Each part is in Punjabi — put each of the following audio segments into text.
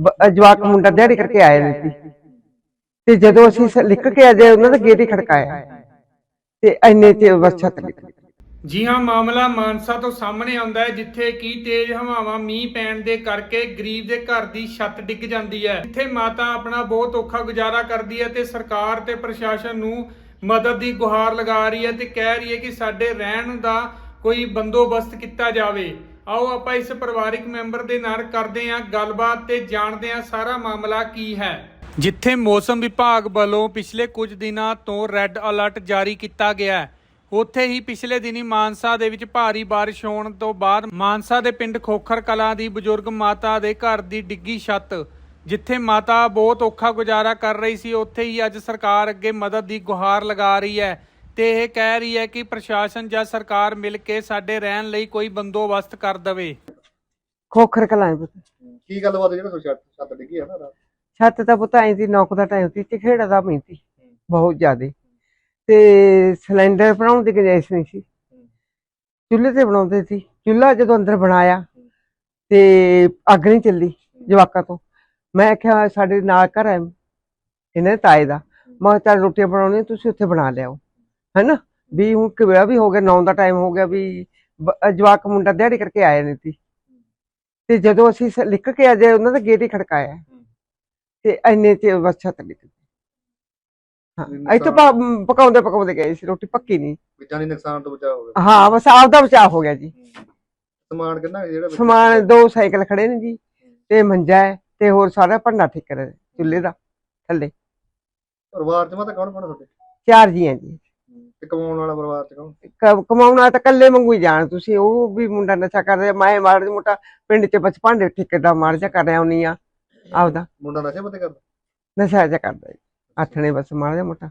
ਬ- ਜਵਾਕ ਮੁੰਡਾ ਦਿਹਾੜੀ ਕਰਕੇ ਆਏ ਨੇ ਸੀ। ਤੇ ਜਦੋਂ ਅਸੀਂ ਸ- ਲਿਖ ਕੇ ਅਜੇ ਉਹਨਾਂ ਦਾ ਗੇਟ ਹੀ ਖੜਕਾਇਆ। ਤੇ ਐਨੇ ਚ ਬਸ ਛੱਤ ਡਿੱਗ ਗਈ ਜੀ ਹਾਂ, ਮਾਮਲਾ ਮਾਨਸਾ ਤੋਂ ਸਾਹਮਣੇ ਆਉਂਦਾ ਹੈ, ਜਿੱਥੇ ਕੀ ਤੇਜ਼ ਹਵਾਵਾਂ, ਮੀਂਹ ਪੈਣ ਦੇ ਕਰਕੇ ਗਰੀਬ ਦੇ ਘਰ ਦੀ ਛੱਤ ਡਿੱਗ ਜਾਂਦੀ ਹੈ। ਇੱਥੇ ਮਾਤਾ ਆਪਣਾ ਬਹੁਤ ਔਖਾ ਗੁਜ਼ਾਰਾ ਕਰਦੀ ਹੈ ਤੇ ਸਰਕਾਰ ਤੇ ਪ੍ਰਸ਼ਾਸਨ ਨੂੰ ਮਦਦ ਦੀ ਗੁਹਾਰ ਲਗਾ ਰਹੀ ਹੈ ਤੇ ਕਹਿ ਰਹੀ ਹੈ ਕਿ ਸਾਡੇ ਰਹਿਣ ਦਾ ਕੋਈ ਬੰਦੋਬਸਤ ਕੀਤਾ ਜਾਵੇ। ਆਓ ਆਪਾਂ ਇਸ ਪਰਿਵਾਰਿਕ ਮੈਂਬਰ ਦੇ ਨਾਲ ਕਰਦੇ ਹਾਂ ਗੱਲਬਾਤ ਤੇ ਜਾਣਦੇ ਹਾਂ ਸਾਰਾ ਮਾਮਲਾ ਕੀ ਹੈ। ਜਿੱਥੇ ਮੌਸਮ ਵਿਭਾਗ ਵੱਲੋਂ ਪਿਛਲੇ ਕੁਝ ਦਿਨਾਂ ਤੋਂ ਰੈੱਡ ਅਲਰਟ ਜਾਰੀ ਕੀਤਾ ਗਿਆ ਹੈ। ਉੱਥੇ ਹੀ ਪਿਛਲੇ ਦਿਨੀ ਮਾਨਸਾ ਦੇ ਵਿੱਚ ਭਾਰੀ ਬਾਰਿਸ਼ ਹੋਣ ਤੋਂ ਬਾਅਦ ਮਾਨਸਾ ਦੇ ਪਿੰਡ ਖੋਖਰ ਕਲਾਂ ਦੀ ਬਜ਼ੁਰਗ ਮਾਤਾ ਦੇ ਘਰ ਦੀ ਡਿੱਗੀ ਛੱਤ, ਜਿੱਥੇ ਮਾਤਾ ਬਹੁਤ ਔਖਾ ਗੁਜ਼ਾਰਾ ਕਰ ਰਹੀ ਸੀ, ਉੱਥੇ ਹੀ ਅੱਜ ਸਰਕਾਰ ਅੱਗੇ ਮਦਦ ਦੀ ਗੁਹਾਰ ਲਗਾ ਰਹੀ ਹੈ। ਤੇ ਇਹ ਕਹਿ ਰਹੀ ਹੈ ਕਿ ਪ੍ਰਸ਼ਾਸਨ ਜਾਂ ਸਰਕਾਰ ਮਿਲ ਕੇ ਸਾਡੇ ਰਹਿਣ ਲਈ ਕੋਈ ਬੰਦੋਬਸਤ ਕਰ ਦੇਵੇ। ਖੋਖਰ ਕਲਾਂ ਪੁੱਤ। ਕੀ ਗੱਲਬਾਤ ਜਿਹੜਾ ਤੁਹਾਡੀ ਛੱਤ ਛੱਤ ਡਿੱਗੀ ਹੈ ਨਾ ਰਾਤ। ਛੱਤ ਤਾਂ ਪੁੱਤ ਐਂ ਸੀ ਨੌਕ ਦਾ ਟਾਈਮ ਸੀ ਤੇ ਖੇੜਾ ਦਾ ਪਈ ਸੀ ਬਹੁਤ ਜ਼ਿਆਦੇ। ਤੇ ਸਿਲੰਡਰ ਬਣਾਉਣ ਦੀ ਗੁੰਜਾਇਸ਼ ਨਹੀਂ ਸੀ। ਚੁੱਲ੍ਹੇ ਤੇ ਬਣਾਉਂਦੇ ਸੀ। ਚੁੱਲ੍ਹਾ ਜਦੋਂ ਅੰਦਰ ਬਣਾਇਆ ਤੇ ਅੱਗ ਨਹੀਂ ਚੱਲੀ ਜਵਾਕਾਂ ਤੋਂ। ਮੈਂ ਆਖਿਆ ਸਾਡੇ ਨਾਲ ਘਰ ਹੈ ਇਹਨਾਂ ਦੇ ਤਾਏ ਦਾ। ਮੈਂ ਕਿਹਾ ਚੱਲ ਰੋਟੀਆਂ ਬਣਾਉਣੀਆਂ ਤੁਸੀਂ ਉੱਥੇ ਬਣਾ ਲਿਆਓ। ਹੈਨਾ? ਵੀ ਹੁਣ ਕਿਵੇਲਾ ਵੀ ਹੋ ਗਿਆ 9 ਦਾ ਟਾਈਮ ਹੋ ਗਿਆ ਵੀ ਜਵਾਕ ਮੁੰਡਾ ਦਿਹਾੜੀ ਕਰਕੇ ਆਏ ਨੇ ਸੀ। ਤੇ ਜਦੋਂ ਅਸੀਂ ਲਿਖ ਕੇ ਅਜੇ ਉਹਨਾਂ ਦਾ ਗੇਟ ਹੀ ਖੜਕਾਇਆ। ਤੇ ਐਨੇ ਬਸ ਛੱਤ ਡਿੱਗ ਗਈ ਹਾਂ ਇੱਥੇ ਪਕਾਉਂਦੇ ਪਕਾਉਂਦੇ ਗਏ ਸੀ ਰੋਟੀ ਪੱਕੀ ਨਹੀਂ ਜਾਨੀ ਨੁਕਸਾਨ ਤੋਂ ਬਚਾ ਹੋ ਗਿਆ। ਹਾਂ ਬਸ ਆਪਦਾ ਬਚਾਅ ਹੋ ਗਿਆ ਜੀ। ਸਮਾਨ ਕਿੰਨਾ ਜਿਹੜਾ ਸਮਾਨ ਦੋ ਸਾਈਕਲ ਖੜੇ ਨੇ ਜੀ ਤੇ ਮੰਜਾ ਹੈ ਤੇ ਹੋਰ ਸਾਰਾ ਭੰਡਾ ਠਿੱਕਰ ਚੁੱਲ੍ਹੇ ਦਾ ਥੱਲੇ। ਪਰਿਵਾਰ ਚ ਮਾ ਤਾਂ ਕੌਣ ਕੌਣ ਆ ਤੁਹਾਡੇ? ਚਾਰ ਜੀ ਹੈ ਜੀ। ਤੇ ਕਮਾਉਣ ਵਾਲਾ ਪਰਿਵਾਰ ਚ ਕੌਣ ਕ- ਕਮਾਉਣਾ ਤਾਂ ਕੱਲੇ ਮੰਗੂ ਹੀ ਜਾਣ ਤੁਸੀਂ ਉਹ ਵੀ ਮੁੰਡਾ ਨਸ਼ਾ ਕਰ ਰਿਹਾ ਮੈਂ ਮਾੜ ਮੋਟਾ ਪਿੰਡ ਚ ਬਸ ਭਾਂਡੇ ਠਿੱਕਰ ਦਾ ਮਾਰ ਜਾ ਕਰ ਰਿਹਾ ਹੁੰਨੀ ਆ ਆਪਦਾ। ਮੁੰਡਾ ਨਸ਼ੇ ਪਤੇ ਕਰਦਾ? ਨਸ਼ਾ ਜਾ ਕਰਦਾ ਜੀ ਆਥਣੇ ਬਸ ਮਾਰ ਜਾ ਮੋਟਾ।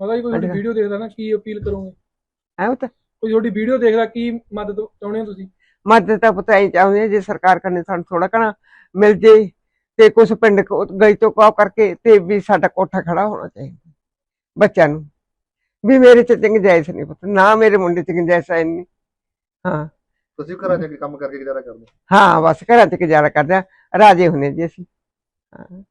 ਪਤਾ ਜੀ ਕੋਈ ਤੁਹਾਡੀ ਅੱਛਾ। ਵੀਡੀਓ ਦੇਖਦਾ ਨਾ ਕੀ ਅਪੀਲ ਕਰੋਗੇ? ਐ ਉਹ ਤਾਂ ਕੋਈ ਤੁਹਾਡੀ ਵੀਡੀਓ ਦੇਖਦਾ ਕੀ ਮਦਦ ਚਾਹੁੰਦੇ ਹੋ ਤੁਸੀਂ? ਮਦਦ ਤਾਂ ਪਤਾ ਹੀ ਚਾਹੁੰਦੇ ਆ, ਜੇ ਸਰਕਾਰ ਕਰਨੇ ਸਾਨੂੰ ਥੋੜਾ ਕਣਾ ਮਿਲ ਜੇ ਤੇ ਕੁਝ ਪਿੰਡ ਕੋ- ਗਈ ਤੋਂ ਕਾਪ ਕਰਕੇ ਤੇ ਵੀ ਸਾਡਾ ਕੋਠਾ ਖੜਾ ਹੋਣਾ ਚਾਹੀਦਾ ਬੱਚਿਆਂ ਨੂੰ। ਵੀ ਮੇਰੇ ਚ ਗੁੰਜਾਇਸ਼ ਨਹੀਂ ਪਤਾ ਨਾ ਮੇਰੇ ਮੁੰਡੇ ਚ ਗੁੰਜਾਇਸ਼ ਹੈ ਨਹੀਂ ਹਾਂ। ਤੁਸੀਂ ਘਰਾਂ ਚ ਕੰਮ ਕਰਕੇ ਗੁਜ਼ਾਰਾ ਕਰਦੇ? ਹਾਂ ਬਸ ਘਰਾਂ ਚ ਗੁਜ਼ਾਰਾ ਕਰਦੇ ਆ ਰਾਜੇ ਹੁੰਨੇ ਜੀ ਅਸੀਂ। ਹਾਂ।